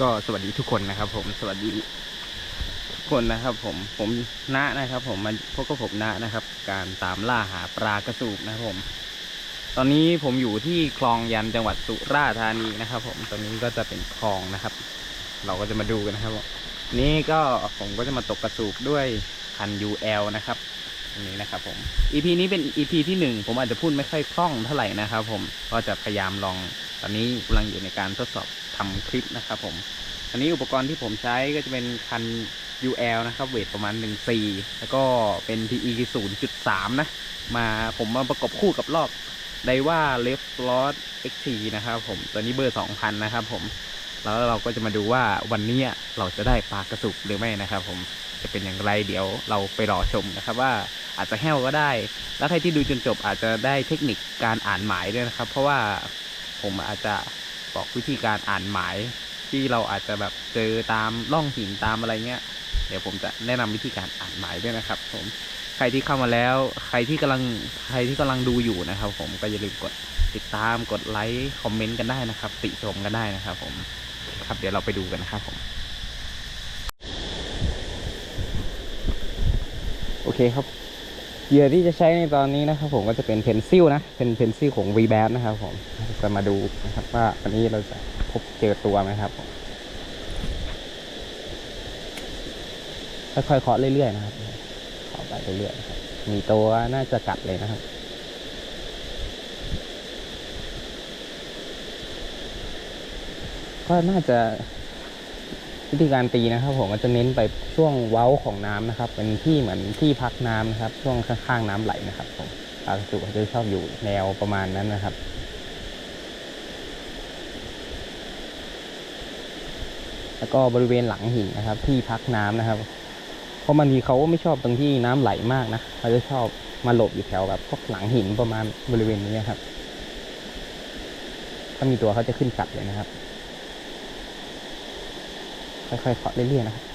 ก็สวัสดีทุกคนนะครับ ผมสวัสดีทุกคนนะครับผมผมณนะครับ ผมมันพบกับผมณนะครับ การตามล่าหาปลากระสูบนะครับผม ตอนนี้ผมอยู่ที่คลองยันจังหวัดสุราษฎร์ธานีนะครับ ผมตอนนี้ก็จะเป็นคลองนะครับ เราก็จะมาดูกันนะครับ นี่ก็ผมก็จะมาตกกระสูบด้วยคัน UL นะครับ นนี้นะครับผม EP นี้เป็น EP ที่หนึ่งผมอาจจะพูดไม่ค่อยคล่องเท่าไหร่นะครับผมก็จะพยายามลองตอนนี้กำลังอยู่ในการทดสอบทำคลิปนะครับผมอันนี้อุปกรณ์ที่ผมใช้ก็จะเป็นคัน UL นะครับเวทประมาณ1.4แล้วก็เป็น PE 0.3 นะ มาผมมาประกบคู่กับลอกไดว่า Left Slot XT นะครับผมตัวนี้เบอร์ 2,000 นะครับผม แล้วเราก็จะมาดูว่าวันนี้เราจะได้ปลากระสุกหรือไม่นะครับผม จะเป็นอย่างไรเดี๋ยวเราไปรอชมนะครับว่าอาจจะแห้วก็ได้ แล้วใครที่ดูจนจบอาจจะได้เทคนิคการอ่านหมายด้วยนะครับ เพราะว่าผมอาจจะบอกวิธีการอ่านหมายที่เราอาจจะแบบเจอตามร่องหินตามอะไรเงี้ย เดี๋ยวผมจะแนะนำวิธีการอ่านหมายด้วยนะครับ ผมใครที่เข้ามาแล้ว ใครที่กำลังใครที่กำลังดูอยู่นะครับ ผมก็อย่าลืมกดติดตามกดไลค์คอมเมนต์กันได้นะครับ ติชมกันได้นะครับ ผมครับเดี๋ยวเราไปดูกันนะครับผม โอเคครับเหยื่อที่จะใช้ในตอนนี้นะครับ ผมก็จะเป็นเพนซิลนะ เป็นเพนซิลของ v b a t นะครับผมจะมาดูนะครับว่าวันนี้เราจะพบเจอตัวไหมครับค่อยๆเคาะเรื่อยๆนะครับเคาะไปเรื่อยๆครับมีตัวน่าจะกัดเลยนะครับก็น่าจะ วิธีการตีนะครับ ผมก็จะเน้นไปช่วงเว้าของน้ำนะครับ เป็นที่เหมือนที่พักน้ำนะครับ ช่วงข้างๆน้ำไหลนะครับ ผมปลากระสุเขาจะชอบอยู่แนวประมาณนั้นนะครับแล้วก็บริเวณหลังหินนะครับ ที่พักน้ำนะครับ เพราะบางทีเขาก็ไม่ชอบตรงที่น้ำไหลมากนะเขาจะชอบมาหลบอยู่แถวแบบพวกหลังหินประมาณบริเวณนี้ครับ ถ้ามีตัวเขาจะขึ้นกัดเลยนะครับ ค่อยๆเคาะเรื่อยๆนะครับ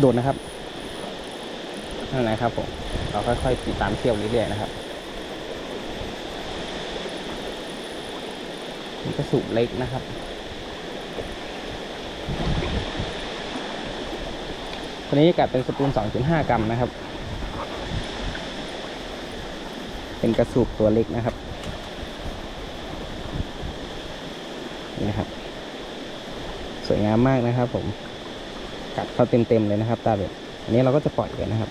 โดดนะครับนั่นแหละครับผมเราค่อยๆติดตามเที่ยวเรื่อยๆนะครับนี่ก็สูบเล็กนะครับตัวนี้กัดเป็นสปูล2.5 กรัมนะครับ เป็นกระสูบตัวเล็กนะครับนี่นะครับ สวยงามมากนะครับผม กัดเขาเต็มๆเลยนะครับ ตาเบ็ดอันนี้เราก็จะปล่อยเลยนะครับ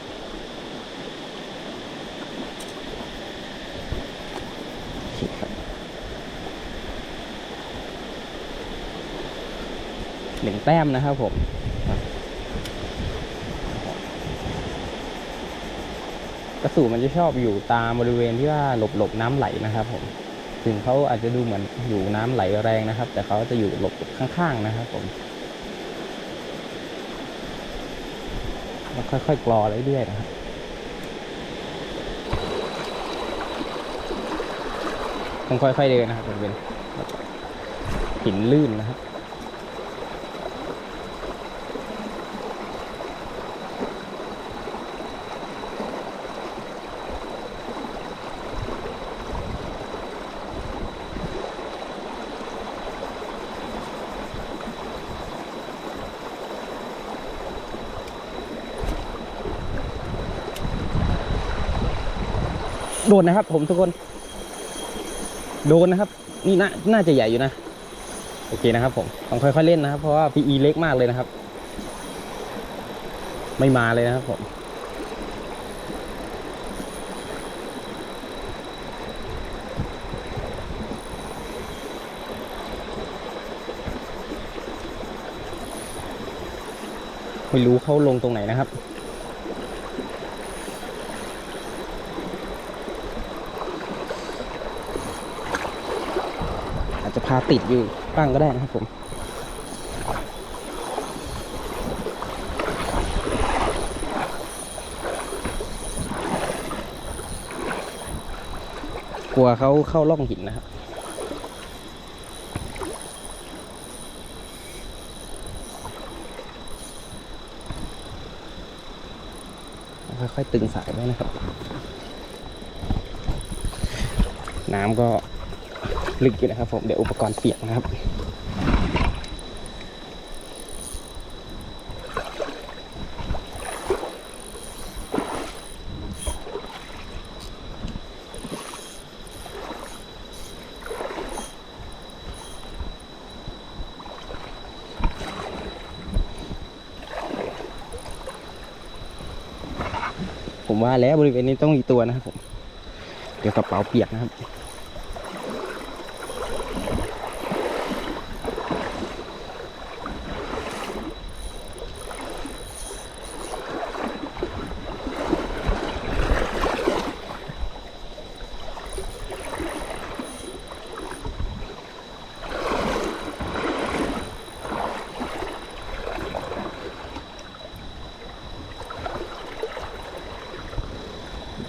หนึ่งแต้มนะครับผมกระสูมันจะชอบอยู่ตามบริเวณที่ว่าหลบๆน้ำไหลนะครับ ผม ถึงเขาอาจจะดูเหมือนอยู่น้ำไหลแรงนะครับ แต่เขาจะอยู่หลบข้างๆนะครับ ผม แล้ว ค่อยๆกรอเรื่อยๆนะครับต้องค่อยๆเดินนะครับเป็นหินลื่นนะครับ โดนนะครับ ผมทุกคน โดนนะครับ นี่น่าน่าจะใหญ่อยู่นะ โอเคนะครับ ผมต้องค่อยๆเล่นนะครับ เพราะว่า PE เล็กมากเลยนะครับ ไม่มาเลยนะครับ ผมไม่รู้เขาลงตรงไหนนะครับาจจะจะพาติดอยู่บ้างก็ได้นะครับผมกลัวเขาเข้าร่องหินนะครับค่อยๆตึงสายไว้นะครับ น้ำก็ ลึกอยู่นะครับผมเดี๋ยวอุปกรณ์เปียกนะครับผมว่าแล้วบริเวณนี้ต้องมีตัวนะครับผม เดี๋ยวกระเป๋าเปียกนะครับ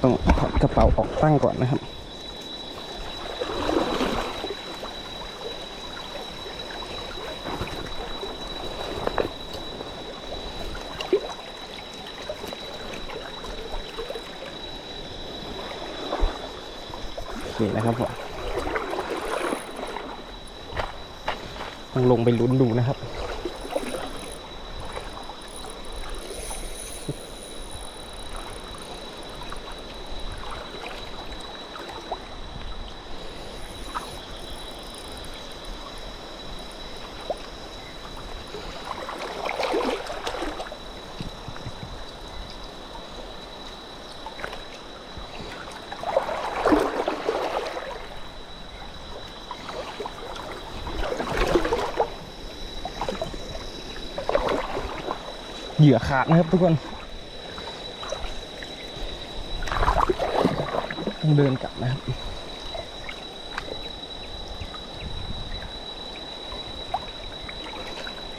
ต้องถอดกระเป๋าออก ตั้งก่อนนะครับโอเคนะครับผมต้องลงไปลุ้นดูนะครับ เหยื่อขาดนะครับทุกคนต้องเดินกลับนะครับ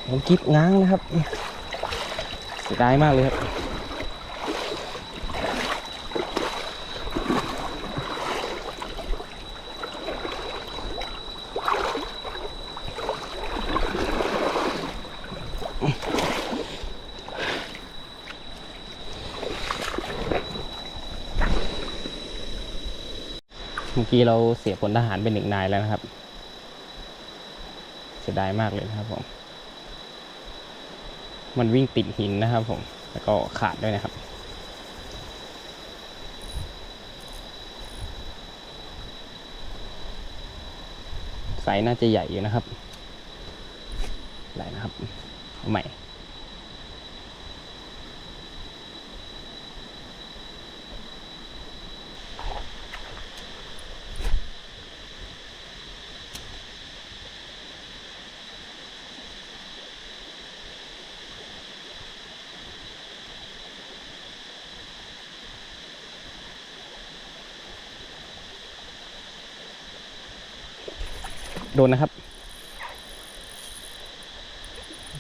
ผมกิ๊บง้างนะครับเสียดายมากเลยครับ กี้เราเสียผลทหารเป็นหนึ่งนายแล้วนะครับ เสียดายมากเลยนะครับผม มันวิ่งติดหินนะครับผม แล้วก็ขาดด้วยนะครับไซส์น่าจะใหญ่อยู่นะครับใหญ่นะครับเอาใหม่ ดนนะครับ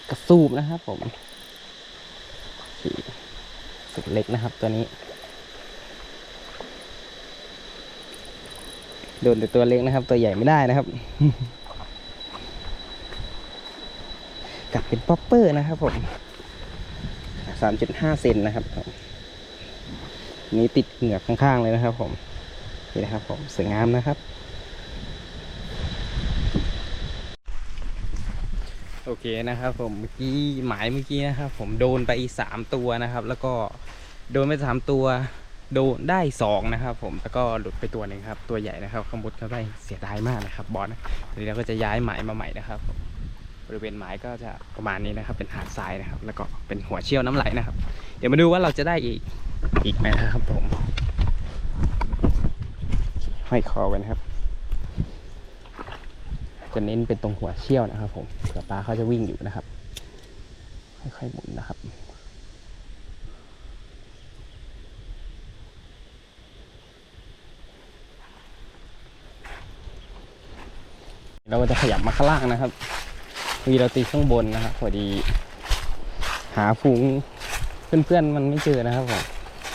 กระสูบนะครับผมสุดเล็กนะครับตัวนี้ โดนแต่ตัวเล็กนะครับ ตัวใหญ่ไม่ได้นะครับกัดเป็นป๊อปเปอร์นะครับผมสามจุดห้าเซนนะครับมนี่ติดเหงือกข้างๆเลยนะครับผม นี่นะครับผมสวยงามนะครับ โอ เคนะครับผมเมื่อกี้หมายเมื่อกี้นะครับผมโดนไปสามตัวนะครับ แล้วก็โดนไปสามตัวโดนได้สองนะครับ ผมแล้วก็หลุดไปตัวหนึ่งครับ ตัวใหญ่นะครับข้างบนเขาได้เสียดายมากนะครับบอสนะทีนี้เราก็จะย้ายหมายมาใหม่นะครับผมบริเวณหมายก็จะประมาณนี้นะครับ เป็นหาดทรายนะครับ แล้วก็เป็นหัวเชี่ยวน้ำไหลนะครับ เดี๋ยวมาดูว่าเราจะได้อีกอีกไหมนะครับผมห้อยคอไว้นะครับ จะเน้นเป็นตรงหัวเชี่ยวนะครับ ผมเผื่อปลาเขาจะวิ่งอยู่นะครับ ค่อยๆหมุนนะครับเราก็จะขยับมาข้างล่างนะครับวีเราตีข้างบนนะครับพอดี หาฝูงเพื่อนๆมันไม่เจอนะครับผม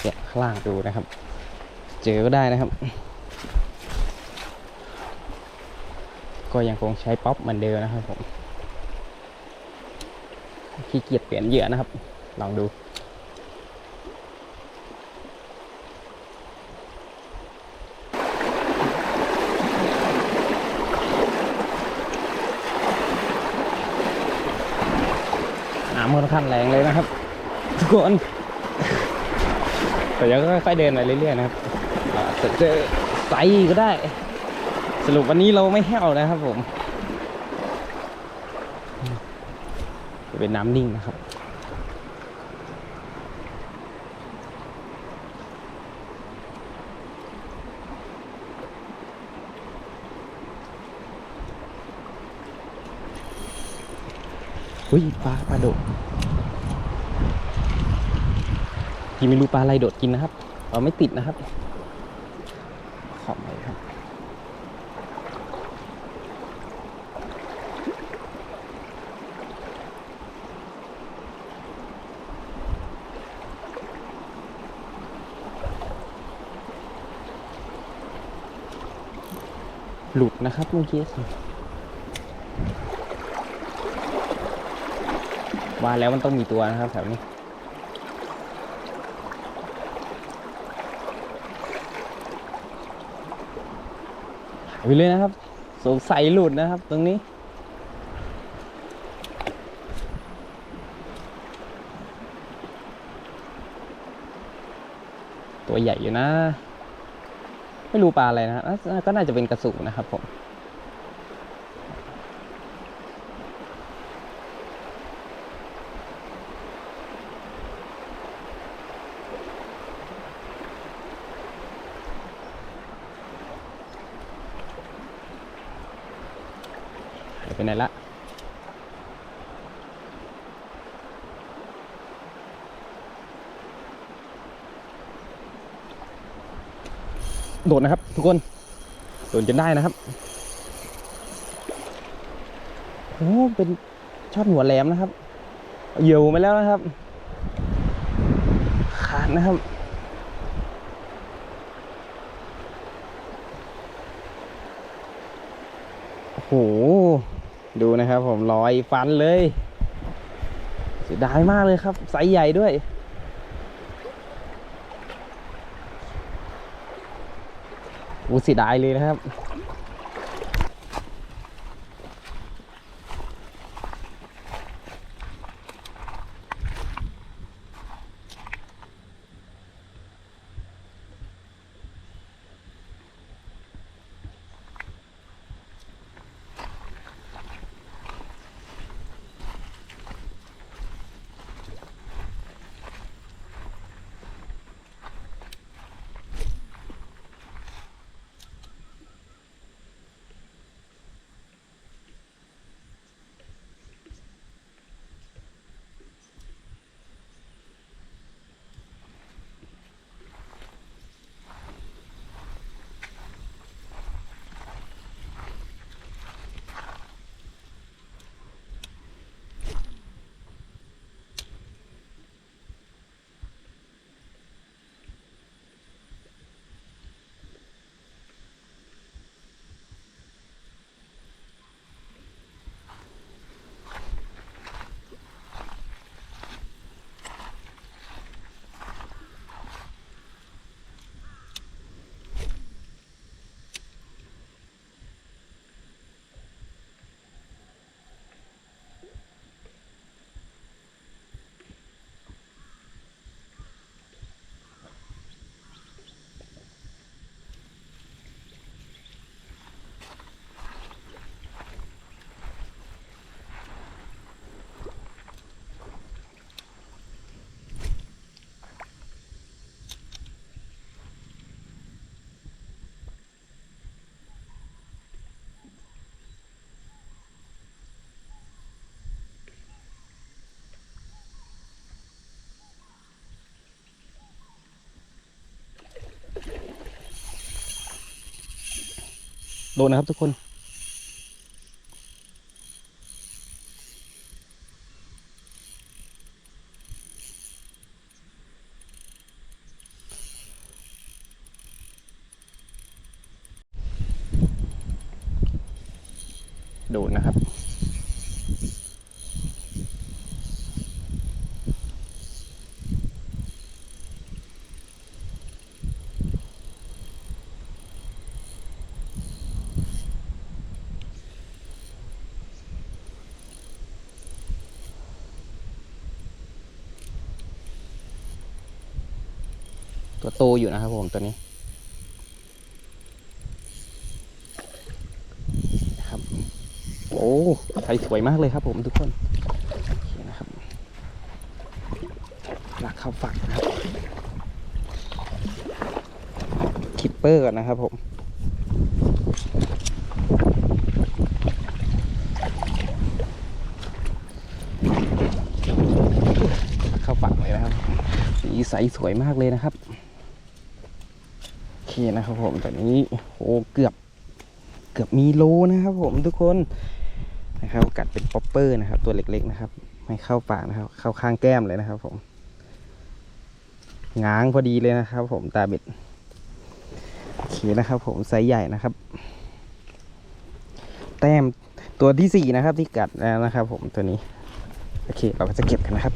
แกะข้างล่างดูนะครับ เจอก็ได้นะครับ ก็ยังคงใช้ป๊อปเหมือนเดิมนะครับผมขี้เกียจเปลี่ยนเหยื่อนะครับ ลองดูน้ำค่อนข้างแรงเลยนะครับ ทุกคนแต่ยังค่อยๆเดินไปเรื่อยๆนะครับอ่าจะเจอไซก็ได้ สรุปวันนี้เราไม่แห้วนะครับผม จะเป็นน้ำนิ่งนะครับ อุ้ยปลาปลาโดดพี่ไม่รู้ปลาอะไรโดดกินนะครับ เราไม่ติดนะครับ ขอบเลยครับ หลุดนะครับเมื่อกี้ว่าแล้วมันต้องมีตัวนะครับแถวนี้หายไปเลยนะครับ สงสัยหลุดนะครับ ตรงนี้ตัวใหญ่อยู่นะ ไม่รู้ปลาอะไรนะก็น่าจะเป็นกระสุนนะครับผมไปไหนละ โดดนะครับ ทุกคนโดนจนได้นะครับโอ้เป็นช่อนหัวแหลมนะครับเหยี่ยวมแล้วนะครับ ขาดนะครับโอ้โหดูนะครับผมรอยฟันเลยเสียดายมากเลยครับไซส์ใหญ่ด้วย โอ้ เสียดายเลยนะครับ โดนนะครับทุกคนโดนนะครับ ตัวโตอยู่นะครับผมตัวนี้นะครับโอ้ไทยสวยมากเลยครับผมทุกคนนะครับหลักเข้าฝักนะครับคิปเปอร์ก่อนนะครับผมเข้าฝักเลยนะครับสีใสสวยมากเลยนะครับ นะครับผมตอนนี้โอ้เกือบเกือบมีโลนะครับ ผมทุกคนนะครับกัดเป็นป๊อปเปอร์นะครับ ตัวเล็กๆนะครับ ไม่เข้าปากนะครับ เข้าข้างแก้มเลยนะครับ ผมง้างพอดีเลยนะครับ ผมตาเบ็ดโอเคนะครับ ผมไซส์ใหญ่นะครับ แต้มตัวที่สี่นะครับที่กัดแล้วนะครับ ผมตัวนี้ โอเค เราก็จะเก็บกันนะครับ